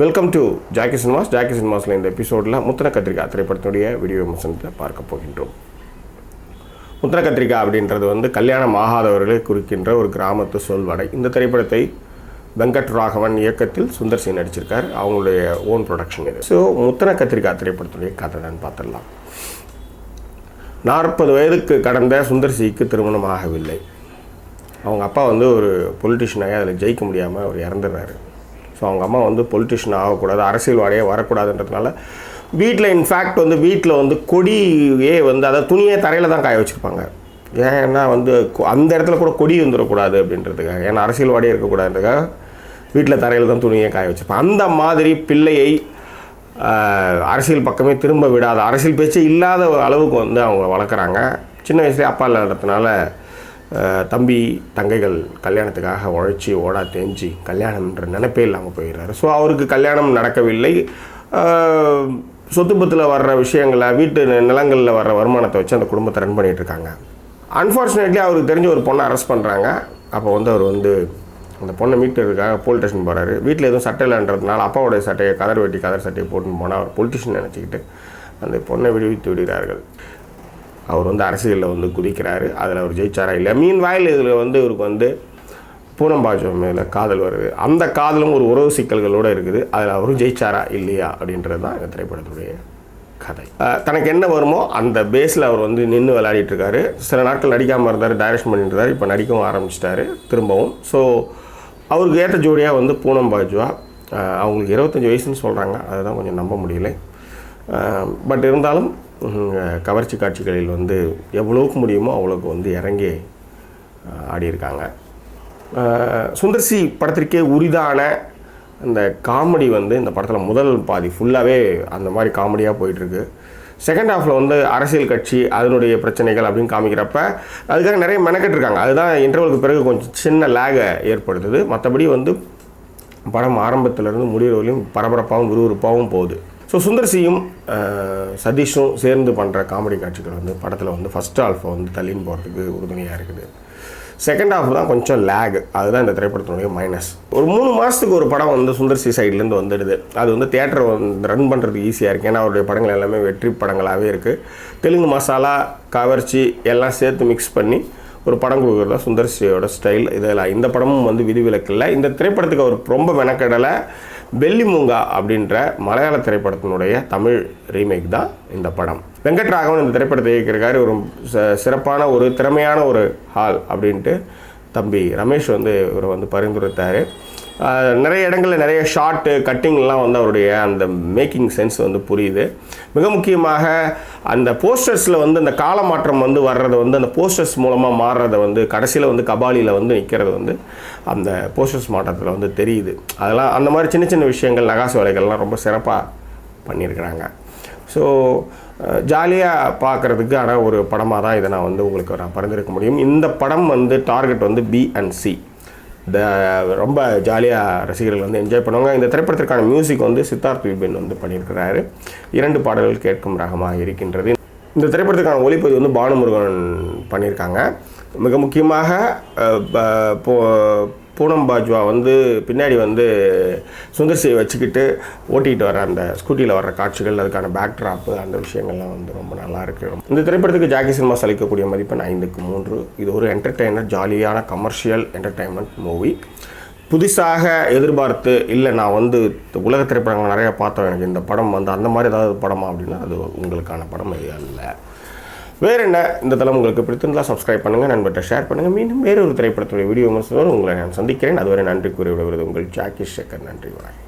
Welcome to Jackie cinemas Jackie சினிமாஸில் இந்த எபிசோடில் முத்தன கத்திரிக்கா திரைப்படத்தினுடைய வீடியோ விமர்சனத்தை பார்க்க போகின்றோம். முத்தன கத்திரிக்கா அப்படின்றது வந்து கல்யாணம் ஆகாதவர்களை குறிக்கின்ற ஒரு கிராமத்து சொல்வடை இந்த திரைப்படத்தை வெங்கட் ராகவன் இயக்கத்தில் சுந்தர் சி நடிச்சிருக்கார். அவங்களுடைய ஓன் ப்ரொடக்ஷன் இது. ஸோ முத்தன கத்திரிக்கா திரைப்படத்துடைய கதை தான் பார்த்துடலாம். நாற்பது வயதுக்கு கடந்த சுந்தர் சிக்கு திருமணம் ஆகவில்லை. அவங்க அப்பா வந்து ஒரு பொலிட்டிஷியனாக அதில் ஜெயிக்க முடியாமல் அவர் இறந்துடுறாரு. ஸோ அவங்க அம்மா வந்து பொலிட்டிஷியன் ஆகக்கூடாது அரசியல்வாதியே வரக்கூடாதுன்றதுனால வீட்டில் இன்ஃபேக்ட் வந்து வீட்டில் வந்து கொடியே வந்து அதாவது துணியே தரையில் தான் காய வச்சுருப்பாங்க. ஏன்னா வந்து அந்த இடத்துல கூட கொடி வந்துடக்கூடாது அப்படின்றதுக்காக ஏன்னா அரசியல்வாடியே இருக்கக்கூடாதுன்றதுக்காக வீட்டில் தரையில் தான் துணியே காய வச்சுருப்பாங்க. அந்த மாதிரி பிள்ளையை அரசியல் பக்கமே திரும்ப விடாத அரசியல் பேச்சு இல்லாத அளவுக்கு வந்து அவங்க வளர்க்குறாங்க. சின்ன வயசுலேயே அப்பா இல்லாததுனால தம்பி தங்கைகள் கல்யாணத்துக்காக உழைச்சி ஓடா தேஞ்சி கல்யாணம்ன்ற நினைப்பே இல்லாமல் போயிடுறாரு. ஸோ அவருக்கு கல்யாணம் நடக்கவில்லை. சொத்துபத்தில் சொத்து பத்தில் வர்ற விஷயங்களை வீட்டு நிலங்களில் வர்ற வருமானத்தை வச்சு அந்த குடும்பத்தை ரன் பண்ணிகிட்ருக்காங்க இருக்காங்க. அன்ஃபார்ச்சுனேட்லி அவருக்கு தெரிஞ்ச ஒரு பொண்ணை அரெஸ்ட் பண்ணுறாங்க அப்போ வந்து அவர் வந்து அந்த பொண்ணை மீட்டுறதுக்காக போலீஸ் ஸ்டேஷன் போகிறாரு வீட்டில் எதுவும் சட்டை இல்லைன்றதுனால அப்பாவோடைய சட்டையை கதர் வெட்டி கதர் சட்டையை போட்டுன்னு போனால் அவர் பொலிட்டிஷியன் நினச்சிக்கிட்டு அந்த பொண்ணை விடுவித்து விடுகிறார்கள். அவர் வந்து அரசியலில் வந்து குதிக்கிறாரு. அதில் அவர் ஜெயிச்சாரா இல்லை மீன் வாயில் இதில் வந்து இவருக்கு வந்து பூனம்பாஜோ மேலே காதல் வருது. அந்த காதலும் ஒரு உறவு சிக்கல்களோடு இருக்குது. அதில் அவரும் ஜெயிச்சாரா இல்லையா அப்படின்றது தான் இந்த திரைப்படத்துடைய கதை. தனக்கு என்ன வருமோ அந்த பேஸில் அவர் வந்து நின்று விளையாடிட்டு இருக்காரு. சில நாட்கள் நடிக்காமல் இருந்தார் டைரக்ஷன் பண்ணிட்டு இருந்தார். இப்போ நடிக்கவும் ஆரம்பிச்சிட்டாரு திரும்பவும். ஸோ அவருக்கு ஏற்ற ஜோடியாக வந்து பூனம் பாஜுவா அவங்களுக்கு இருபத்தஞ்சி வயசுன்னு சொல்கிறாங்க அதை தான் கொஞ்சம் நம்ப முடியல. பட் இருந்தாலும் கவர்ச்சி காட்சிகளில் வந்து எவ்வளோக்கு முடியுமோ அவ்வளோக்கு வந்து இறங்கி ஆடியிருக்காங்க. சுந்தர்சி படத்திற்கே உரிதான அந்த காமெடி வந்து இந்த படத்தில் முதல் பாதி ஃபுல்லாகவே அந்த மாதிரி காமெடியாக போயிட்டுருக்கு. செகண்ட் ஹாஃபில் வந்து அரசியல் கட்சி அதனுடைய பிரச்சனைகள் அப்படின்னு காமிக்கிறப்ப அதுக்காக நிறைய மெனக்கெட்டுருக்காங்க அதுதான் இன்டர்வலுக்கு பிறகு கொஞ்சம் சின்ன லேகை ஏற்படுத்துது. மற்றபடி வந்து படம் ஆரம்பத்திலேருந்து முடிகிற வரையும் பரபரப்பாகவும் விறுவிறுப்பாகவும் போகுது. ஸோ சுந்தர்சியும் சதீஷும் சேர்ந்து பண்ணுற காமெடி காட்சிகள் வந்து படத்தில் வந்து ஃபஸ்ட் ஆல்ஃப் வந்து தள்ளின்னு போகிறதுக்கு உறுதுணையாக இருக்குது. செகண்ட் ஆஃப் தான் கொஞ்சம் லேக் அதுதான் இந்த திரைப்படத்தினுடைய மைனஸ் ஒரு மூணு மாதத்துக்கு ஒரு படம் வந்து சுந்தர்சி சைட்லேருந்து வந்துடுது. அது வந்து தேட்டர் வந்து ரன் பண்ணுறதுக்கு ஈஸியாக இருக்குது ஏன்னா அவருடைய படங்கள் எல்லாமே வெற்றி படங்களாகவே இருக்குது தெலுங்கு மசாலா கவர்ச்சி எல்லாம் சேர்த்து மிக்ஸ் பண்ணி ஒரு படம் கொடுக்குறது தான் சுந்தர்சியோட ஸ்டைல் இதெல்லாம் இந்த படமும் வந்து விதிவிலக்கு இல்லை. இந்த திரைப்படத்துக்கு அவர் ரொம்ப மெனக்கடலை. வெள்ளி மூங்கா அப்படின்ற மலையாள திரைப்படத்தினுடைய தமிழ் ரீமேக் தான் இந்த படம். வெங்கட்ராகவன் இந்த திரைப்படத்தை இயக்கியிருக்காரு. ஒரு ச- சிறப்பான ஒரு திறமையான ஒரு ஹால் அப்படின்ட்டு தம்பி ரமேஷ் வந்து இவரை வந்து பரிந்துரைத்தார். நிறைய இடங்களில் நிறைய ஷார்ட்டு கட்டிங்லாம் வந்து அவருடைய அந்த மேக்கிங் சென்ஸ் வந்து புரியுது. மிக முக்கியமாக அந்த போஸ்டர்ஸில் வந்து அந்த காலமாற்றம் வந்து வர்றது வந்து அந்த போஸ்டர்ஸ் மூலமாக மாறுறத வந்து கடைசியில் வந்து கபாலியில் வந்து நிற்கிறது வந்து அந்த போஸ்டர்ஸ் மாற்றத்தில் வந்து தெரியுது. அதெல்லாம் அந்த மாதிரி சின்ன சின்ன விஷயங்கள் நகாசு வேலைகள்லாம் ரொம்ப சிறப்பாக பண்ணியிருக்கிறாங்க. ஸோ ஜாலியாக பார்க்குறதுக்கு ஆனால் ஒரு படமாக தான் இதை நான் வந்து உங்களுக்கு நான் பரிந்துரைக்க முடியும். இந்த படம் வந்து டார்கெட் வந்து பி அண்ட் சி ரொம்ப ஜாலியாக ரசிகர்கள் வந்து என்ஜாய் பண்ணுவாங்க. இந்த திரைப்படத்திற்கான மியூசிக் வந்து சித்தார்த் விபின் வந்து பண்ணியிருக்கிறாரு. இரண்டு பாடல்கள் கேட்கும் ரகமாக இருக்கின்றது. இந்த திரைப்படத்துக்கான ஒளிப்பதிவு வந்து பானுமுருகன் பண்ணியிருக்காங்க. மிக முக்கியமாக இப்போ போ- பூனம் பாஜ்வா வந்து பின்னாடி வந்து சுந்தர்சியை வச்சுக்கிட்டு ஓட்டிகிட்டு வர அந்த ஸ்கூட்டியில் வர்ற காட்சிகள் அதுக்கான பேக் ட்ராப்பு அந்த விஷயங்கள்லாம் வந்து ரொம்ப நல்லா இருக்கு. இந்த திரைப்படத்துக்கு ஜாக்கி சினிமாஸ் அளிக்கக்கூடிய மதிப்பெண் ஐந்துக்கு மூன்று. இது ஒரு என்டர்டெய்னர் ஜாலியான கமர்ஷியல் என்டர்டெயின்மெண்ட் மூவி புதுசாக எதிர்பார்த்து இல்லை நான் வந்து உலக திரைப்படங்கள் நிறைய பார்த்தோம் எனக்கு இந்த படம் வந்து அந்த மாதிரி ஏதாவது படமா அப்படின்னா அது உங்களுக்கான படம் இது அல்ல. வேறு என்ன இந்த தளம் உங்களுக்கு பிடித்திருந்தால் சப்ஸ்கிரைப் பண்ணுங்கள் நண்பர்கிட்ட ஷேர் பண்ணுங்கள் மீண்டும் வேறு ஒரு திரைப்படத்துடைய வீடியோ விமர்சனம் உங்களை நான் சந்திக்கிறேன். அதுவரை நன்றி கூறி விடுவது உங்கள் ஜாக்கி சேகர் நன்றி வணக்கம்